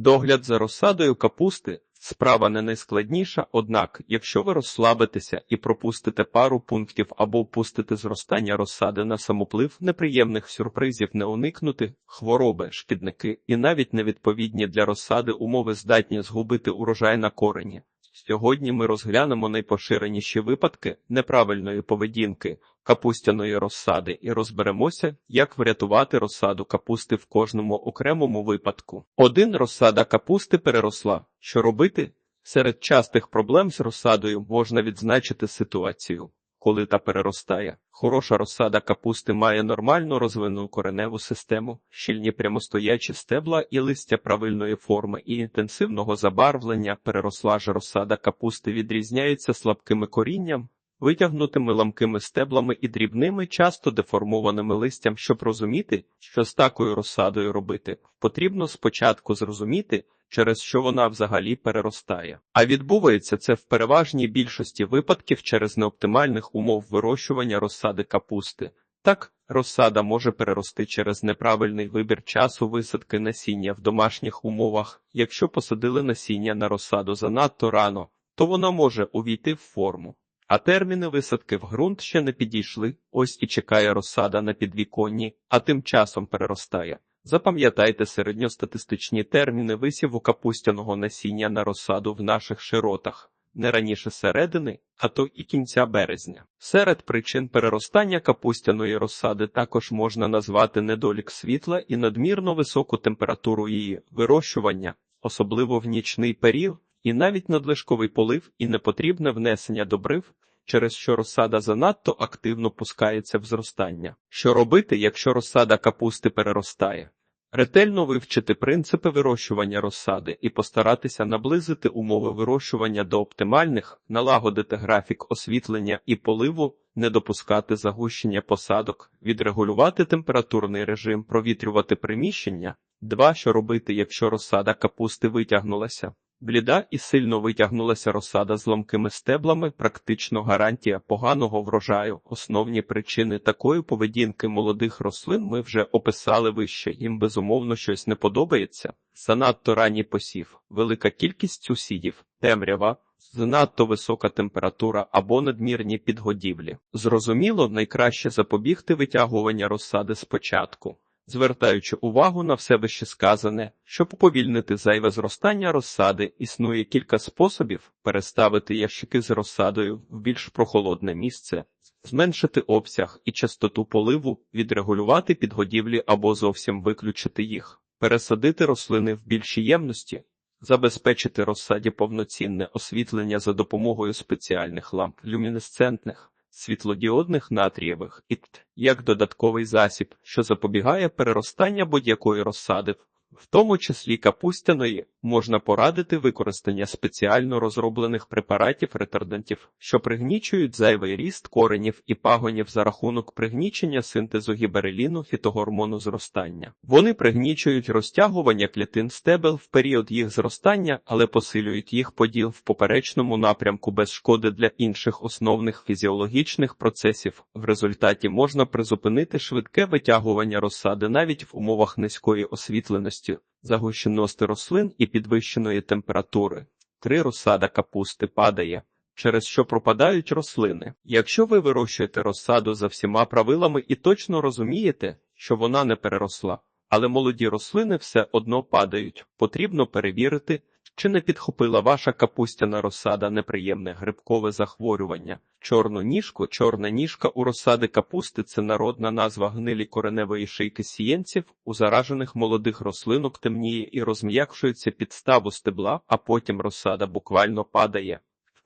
Догляд за розсадою капусти справа не найскладніша, однак, якщо ви розслабитеся і пропустите пару пунктів або впустите зростання розсади на самоплив, неприємних сюрпризів не уникнути, хвороби, шкідники і навіть невідповідні для розсади умови здатні згубити урожай на корені. Сьогодні ми розглянемо найпоширеніші випадки неправильної поведінки капустяної розсади і розберемося, як врятувати розсаду капусти в кожному окремому випадку. Один розсада капусти переросла. Що робити? Серед частих проблем з розсадою можна відзначити ситуацію. Коли та переростає, хороша розсада капусти має нормально розвинену кореневу систему, щільні прямостоячі стебла і листя правильної форми і інтенсивного забарвлення. Переросла ж розсада капусти відрізняється слабкими корінням, витягнутими ламкими стеблами і дрібними, часто деформованими листям. Щоб розуміти, що з такою розсадою робити, потрібно спочатку зрозуміти, через що вона взагалі переростає. А відбувається це в переважній більшості випадків через неоптимальних умов вирощування розсади капусти. Так, розсада може перерости через неправильний вибір часу висадки насіння в домашніх умовах. Якщо посадили насіння на розсаду занадто рано, то вона може увійти в форму. А терміни висадки в ґрунт ще не підійшли, ось і чекає розсада на підвіконні, а тим часом переростає. Запам'ятайте середньостатистичні терміни висіву капустяного насіння на розсаду в наших широтах, не раніше середини, а то і кінця березня. Серед причин переростання капустяної розсади також можна назвати недолік світла і надмірно високу температуру її вирощування, особливо в нічний період, і навіть надлишковий полив і непотрібне внесення добрив, через що розсада занадто активно пускається в зростання. Що робити, якщо розсада капусти переростає? Ретельно вивчити принципи вирощування розсади і постаратися наблизити умови вирощування до оптимальних, налагодити графік освітлення і поливу, не допускати загущення посадок, відрегулювати температурний режим, провітрювати приміщення. Два, що робити, якщо розсада капусти витягнулася. Бліда і сильно витягнулася розсада з ламкими стеблами, практично гарантія поганого врожаю. Основні причини такої поведінки молодих рослин ми вже описали вище. Їм безумовно щось не подобається. Занадто ранній посів, велика кількість сусідів, темрява, занадто висока температура або надмірні підгодівлі. Зрозуміло, найкраще запобігти витягування розсади спочатку звертаючи увагу на все вище сказане, щоб уповільнити зайве зростання розсади, існує кілька способів переставити ящики з розсадою в більш прохолодне місце, зменшити обсяг і частоту поливу, відрегулювати підгодівлі або зовсім виключити їх, пересадити рослини в більші ємності. Забезпечити розсаді повноцінне освітлення за допомогою спеціальних ламп люмінесцентних, світлодіодних натрієвих ІТ як додатковий засіб, що запобігає переростання будь-якої розсади, в тому числі капустяної, можна порадити використання спеціально розроблених препаратів ретардантів, що пригнічують зайвий ріст коренів і пагонів за рахунок пригнічення синтезу гібереліну фітогормону зростання. Вони пригнічують розтягування клітин стебел в період їх зростання, але посилюють їх поділ в поперечному напрямку без шкоди для інших основних фізіологічних процесів. В результаті можна призупинити швидке витягування розсади навіть в умовах низької освітленості загущеності рослин і підвищеної температури. Три розсада капусти падає, через що пропадають рослини. Якщо ви вирощуєте розсаду за всіма правилами і точно розумієте, що вона не переросла, але молоді рослини все одно падають, потрібно перевірити, чи не підхопила ваша капустяна розсада неприємне грибкове захворювання? Чорну ніжку, чорна ніжка у розсади капусти це народна назва гнилі кореневої шийки сієнців, у заражених молодих рослинок темніє і розм'якшується підставу стебла, а потім розсада буквально падає.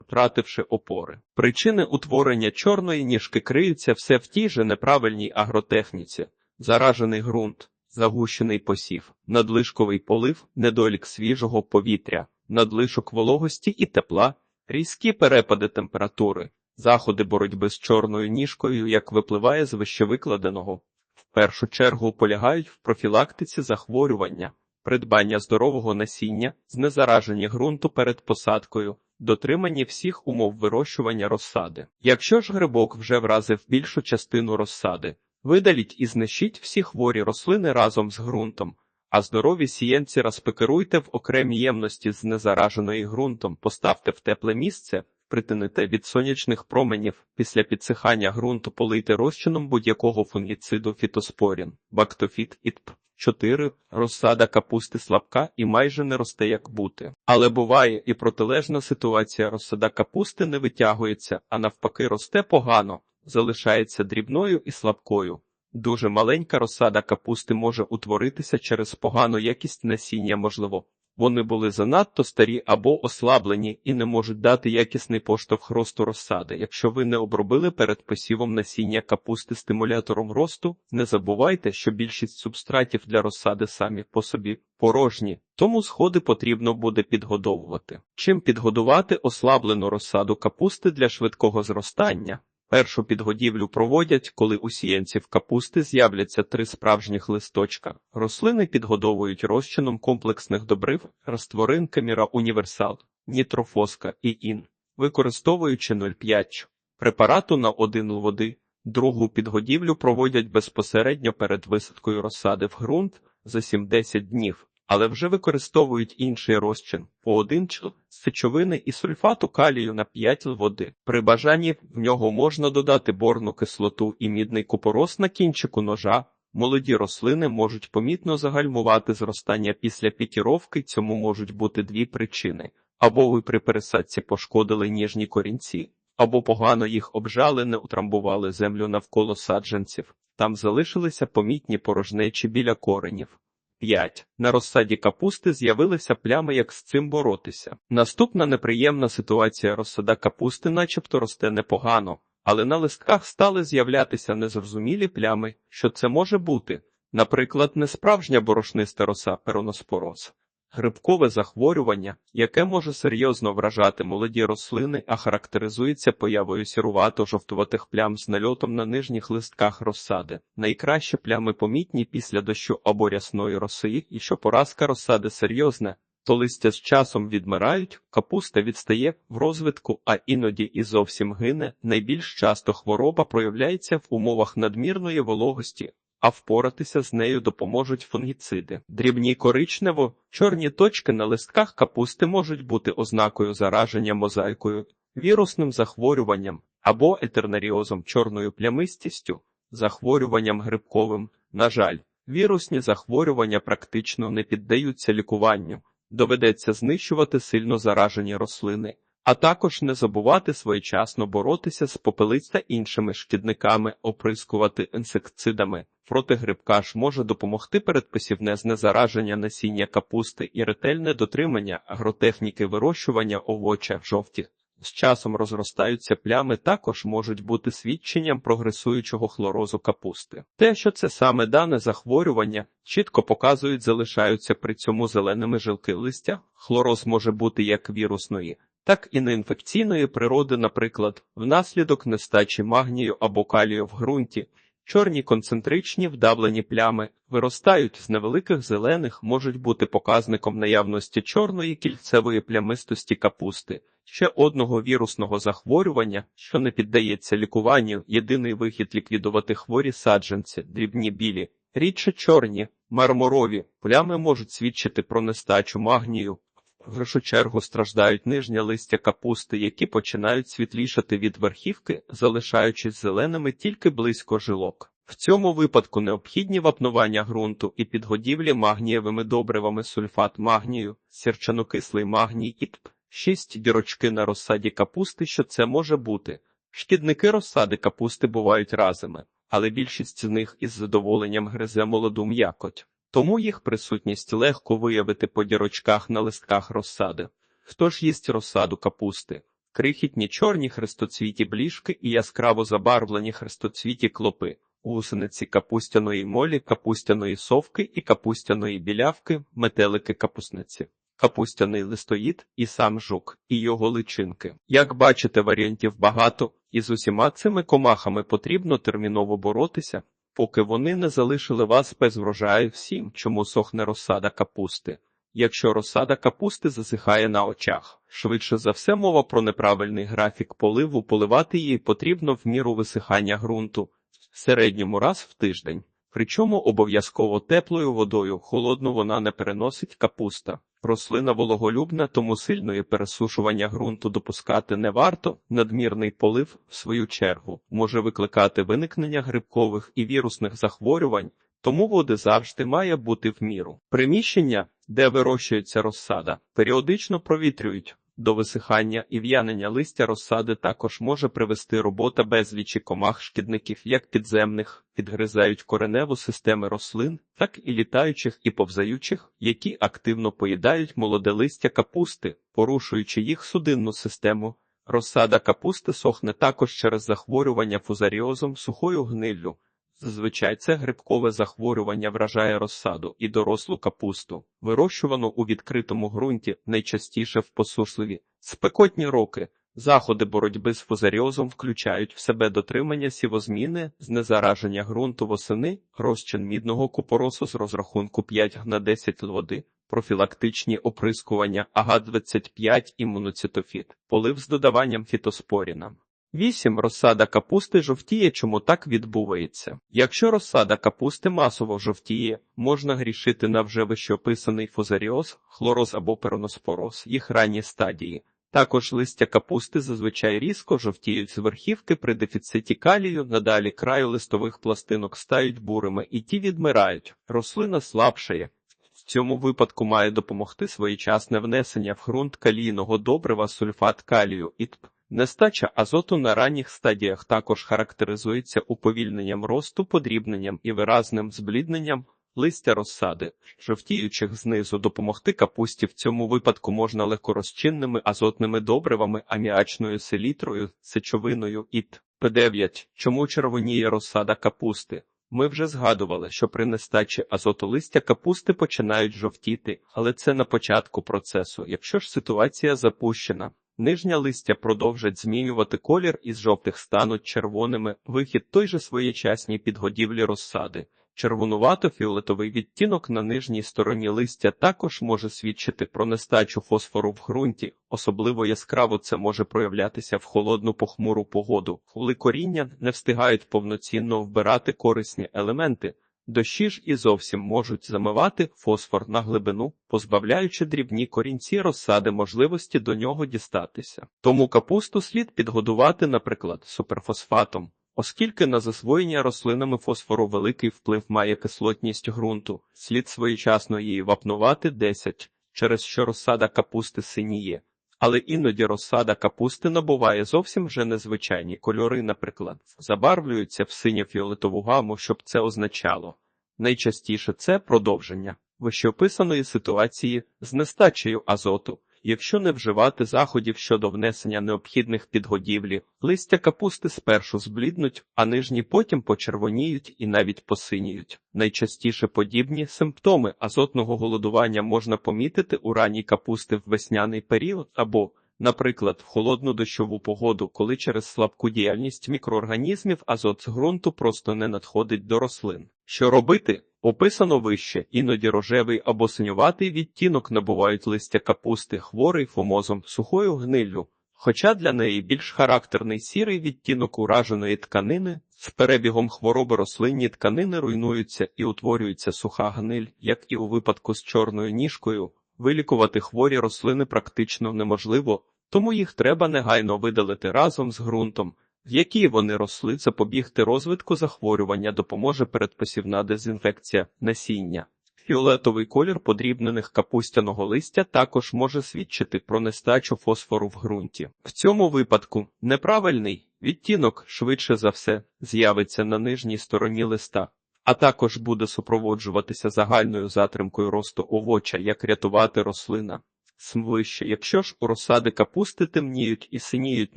Втративши опори. Причини утворення чорної ніжки криються все в тій же неправильній агротехніці, заражений ґрунт, загущений посів, надлишковий полив, недолік свіжого повітря, надлишок вологості і тепла, різкі перепади температури, заходи боротьби з чорною ніжкою, як випливає з вищевикладеного. В першу чергу полягають в профілактиці захворювання, придбання здорового насіння, знезараження ґрунту перед посадкою. Дотримані всіх умов вирощування розсади. Якщо ж грибок вже вразив більшу частину розсади, Видаліть і знищіть всі хворі рослини разом з ґрунтом, А здорові сієнці розпекеруйте в окремі ємності з незараженою ґрунтом, поставте в тепле місце, притините від сонячних променів. Після підсихання ґрунту полийте розчином будь-якого фунгіциду фітоспорін, бактофіт і ТП. 4. Розсада капусти слабка і майже не росте як бути. Але буває і протилежна ситуація. Розсада капусти не витягується, а навпаки росте погано, залишається дрібною і слабкою. Дуже маленька розсада капусти може утворитися через погану якість насіння, можливо. Вони були занадто старі або ослаблені і не можуть дати якісний поштовх росту розсади. Якщо ви не обробили перед посівом насіння капусти стимулятором росту, не забувайте, що більшість субстратів для розсади самі по собі порожні, тому сходи потрібно буде підгодовувати. Чим підгодувати ослаблену розсаду капусти для швидкого зростання? Першу підгодівлю проводять, коли у сіянців капусти з'являться три справжніх листочка. Рослини підгодовують розчином комплексних добрив, розтворин Каміра Універсал, нітрофоска і ін, використовуючи 0,5 препарату на 1 л води. Другу підгодівлю проводять безпосередньо перед висадкою розсади в ґрунт за 7-10 днів але вже використовують інший розчин по один чл сечовини і сульфату калію на 5 л води. При бажанні в нього можна додати борну кислоту і мідний купорос на кінчику ножа. Молоді рослини можуть помітно загальмувати зростання після пікіровки. Цьому можуть бути дві причини: або ви при пересадці пошкодили ніжні корінці, або погано їх обжали, не утрамбували землю навколо саджанців. Там залишилися помітні порожнечі біля коренів. 5. На розсаді капусти з'явилися плями, як з цим боротися. Наступна неприємна ситуація розсада капусти, начебто росте непогано, але на листках стали з'являтися незрозумілі плями, що це може бути, наприклад, несправжня борошниста роса пероноспороз. Грибкове захворювання, яке може серйозно вражати молоді рослини, а характеризується появою сірувато-жовтуватих плям з нальотом на нижніх листках розсади. Найкраще плями помітні після дощу або рясної роси, і що поразка розсади серйозна, то листя з часом відмирають, капуста відстає в розвитку, а іноді і зовсім гине. Найбільш часто хвороба проявляється в умовах надмірної вологості а впоратися з нею допоможуть фунгіциди. Дрібні коричнево, чорні точки на листках капусти можуть бути ознакою зараження мозаїкою, вірусним захворюванням або етернаріозом чорною плямистістю, захворюванням грибковим. На жаль, вірусні захворювання практично не піддаються лікуванню, доведеться знищувати сильно заражені рослини а також не забувати своєчасно боротися з попелиць та іншими шкідниками, оприскувати інсектицидами. Проти грибка ж може допомогти передпосівне знезараження насіння капусти і ретельне дотримання агротехніки вирощування овоча жовті. З часом розростаються плями, також можуть бути свідченням прогресуючого хлорозу капусти. Те, що це саме дане захворювання, чітко показують, залишаються при цьому зеленими жилки листя. Хлороз може бути як вірусної, так і неінфекційної природи, наприклад, внаслідок нестачі магнію або калію в ґрунті. Чорні концентричні вдавлені плями виростають з невеликих зелених, можуть бути показником наявності чорної кільцевої плямистості капусти, ще одного вірусного захворювання, що не піддається лікуванню. Єдиний вихід ліквідувати хворі саджанці, дрібні білі, рідше чорні, мармурові плями можуть свідчити про нестачу магнію. В першу чергу страждають нижні листя капусти, які починають світлішати від верхівки, залишаючись зеленими тільки близько жилок. В цьому випадку необхідні вапнування ґрунту і підгодівлі магнієвими добривами сульфат магнію, сірчанокислий магній і ТП. Шість дірочки на розсаді капусти, що це може бути. Шкідники розсади капусти бувають разами, але більшість з них із задоволенням гризе молоду м'якоть тому їх присутність легко виявити по дірочках на листках розсади. Хто ж їсть розсаду капусти? Крихітні чорні хрестоцвіті бліжки і яскраво забарвлені хрестоцвіті клопи, гусениці капустяної молі, капустяної совки і капустяної білявки, метелики капусниці. Капустяний листоїд і сам жук, і його личинки. Як бачите, варіантів багато, і з усіма цими комахами потрібно терміново боротися, поки вони не залишили вас без врожаю всім, чому сохне розсада капусти. Якщо розсада капусти засихає на очах, швидше за все мова про неправильний графік поливу, поливати її потрібно в міру висихання ґрунту, в середньому раз в тиждень. Причому обов'язково теплою водою, холодну вона не переносить капуста. Рослина вологолюбна, тому сильної пересушування ґрунту допускати не варто. Надмірний полив, в свою чергу, може викликати виникнення грибкових і вірусних захворювань, тому води завжди має бути в міру. Приміщення, де вирощується розсада, періодично провітрюють. До висихання і в'янення листя розсади також може привести робота безлічі комах шкідників, як підземних, підгризають кореневу системи рослин, так і літаючих і повзаючих, які активно поїдають молоде листя капусти, порушуючи їх судинну систему. Розсада капусти сохне також через захворювання фузаріозом сухою гниллю. Зазвичай це грибкове захворювання вражає розсаду і дорослу капусту, вирощувану у відкритому ґрунті, найчастіше в посушливі спекотні роки. Заходи боротьби з фузаріозом включають в себе дотримання сівозміни, знезараження ґрунту восени, розчин мідного купоросу з розрахунку 5 на 10 води, профілактичні оприскування АГА-25 імуноцитофіт, полив з додаванням фітоспоріна. 8. Розсада капусти жовтіє. Чому так відбувається? Якщо розсада капусти масово жовтіє, можна грішити на вже вищеописаний фузаріоз, хлороз або пероноспороз, їх ранні стадії. Також листя капусти зазвичай різко жовтіють з верхівки при дефіциті калію, надалі краю листових пластинок стають бурими і ті відмирають. Рослина слабшає. В цьому випадку має допомогти своєчасне внесення в ґрунт калійного добрива сульфат калію ІТП. Нестача азоту на ранніх стадіях також характеризується уповільненням росту, подрібненням і виразним зблідненням листя розсади, жовтіючих знизу допомогти капусті в цьому випадку можна легкорозчинними азотними добривами, аміачною селітрою, сечовиною ІТ. П9. Чому червоніє розсада капусти? Ми вже згадували, що при нестачі азоту листя капусти починають жовтіти, але це на початку процесу. Якщо ж ситуація запущена, Нижня листя продовжать змінювати колір із жовтих стануть червоними, вихід той же своєчасній підгодівлі розсади. Червонувато-фіолетовий відтінок на нижній стороні листя також може свідчити про нестачу фосфору в ґрунті, особливо яскраво це може проявлятися в холодну похмуру погоду, коли коріння не встигають повноцінно вбирати корисні елементи. Дощі ж і зовсім можуть замивати фосфор на глибину, позбавляючи дрібні корінці розсади можливості до нього дістатися. Тому капусту слід підгодувати, наприклад, суперфосфатом, оскільки на засвоєння рослинами фосфору великий вплив має кислотність ґрунту, слід своєчасно її вапнувати 10, через що розсада капусти синіє. Але іноді розсада капусти набуває зовсім вже незвичайні кольори, наприклад, забарвлюються в синьо-фіолетову гаму, щоб це означало. Найчастіше це продовження вищеописаної ситуації з нестачею азоту. Якщо не вживати заходів щодо внесення необхідних підгодівлі, листя капусти спершу збліднуть, а нижні потім почервоніють і навіть посиніють. Найчастіше подібні симптоми азотного голодування можна помітити у ранній капусти в весняний період або Наприклад, в холодну дощову погоду, коли через слабку діяльність мікроорганізмів азот з ґрунту просто не надходить до рослин. Що робити? Описано вище, іноді рожевий або синюватий відтінок набувають листя капусти, хворий фомозом, сухою гниллю. Хоча для неї більш характерний сірий відтінок ураженої тканини, з перебігом хвороби рослинні тканини руйнуються і утворюється суха гниль, як і у випадку з чорною ніжкою. Вилікувати хворі рослини практично неможливо, тому їх треба негайно видалити разом з ґрунтом, в якій вони росли, запобігти розвитку захворювання допоможе передпосівна дезінфекція насіння. Фіолетовий колір подрібнених капустяного листя також може свідчити про нестачу фосфору в ґрунті. В цьому випадку неправильний відтінок швидше за все з'явиться на нижній стороні листа, а також буде супроводжуватися загальною затримкою росту овоча, як рятувати рослина. Смвище, якщо ж у розсади капусти темніють і синіють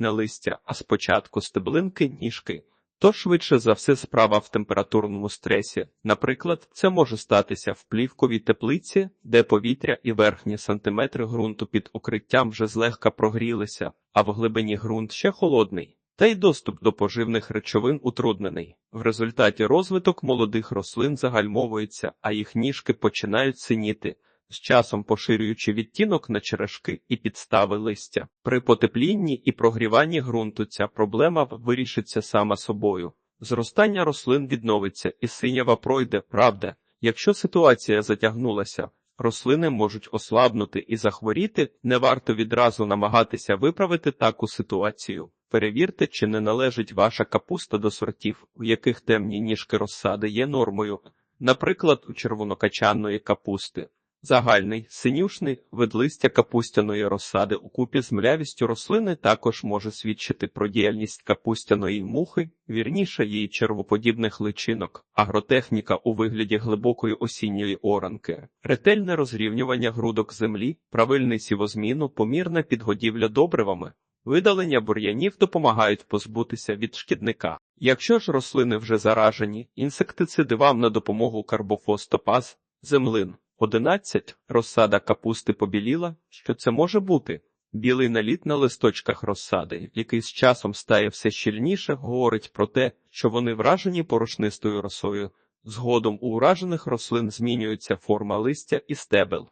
на листя, а спочатку стеблинки, ніжки, то швидше за все справа в температурному стресі. Наприклад, це може статися в плівковій теплиці, де повітря і верхні сантиметри ґрунту під укриттям вже злегка прогрілися, а в глибині ґрунт ще холодний. Та й доступ до поживних речовин утруднений. В результаті розвиток молодих рослин загальмовується, а їх ніжки починають синіти, з часом поширюючи відтінок на черешки і підстави листя. При потеплінні і прогріванні ґрунту ця проблема вирішиться сама собою. Зростання рослин відновиться і синява пройде, правда. Якщо ситуація затягнулася, рослини можуть ослабнути і захворіти, не варто відразу намагатися виправити таку ситуацію. Перевірте, чи не належить ваша капуста до сортів, у яких темні ніжки розсади є нормою, наприклад, у червонокачанної капусти. Загальний, синюшний вид листя капустяної розсади у купі з млявістю рослини також може свідчити про діяльність капустяної мухи, вірніше її червоподібних личинок, агротехніка у вигляді глибокої осінньої оранки, ретельне розрівнювання грудок землі, правильний сівозміну, помірна підгодівля добривами. Видалення бур'янів допомагають позбутися від шкідника. Якщо ж рослини вже заражені, інсектициди вам на допомогу карбофостопаз, землин. 11. Розсада капусти побіліла. Що це може бути? Білий наліт на листочках розсади, який з часом стає все щільніше, говорить про те, що вони вражені порошнистою росою. Згодом у уражених рослин змінюється форма листя і стебел.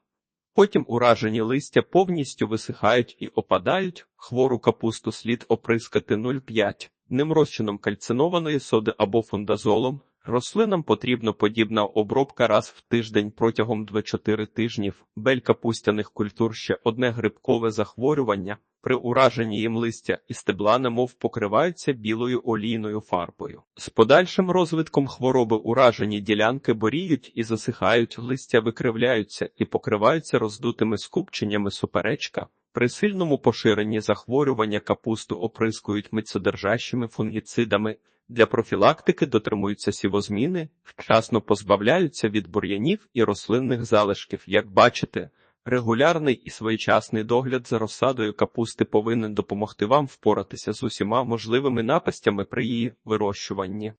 Потім уражені листя повністю висихають і опадають, хвору капусту слід оприскати 0,5, ним розчином кальцинованої соди або фундазолом. Рослинам потрібна подібна обробка раз в тиждень протягом 2-4 тижнів. Бель капустяних культур ще одне грибкове захворювання. При ураженні їм листя і стебла немов покриваються білою олійною фарбою. З подальшим розвитком хвороби уражені ділянки боріють і засихають, листя викривляються і покриваються роздутими скупченнями суперечка. При сильному поширенні захворювання капусту оприскують мицодержащими фунгіцидами. Для профілактики дотримуються сівозміни, вчасно позбавляються від бур'янів і рослинних залишків. Як бачите, регулярний і своєчасний догляд за розсадою капусти повинен допомогти вам впоратися з усіма можливими напастями при її вирощуванні.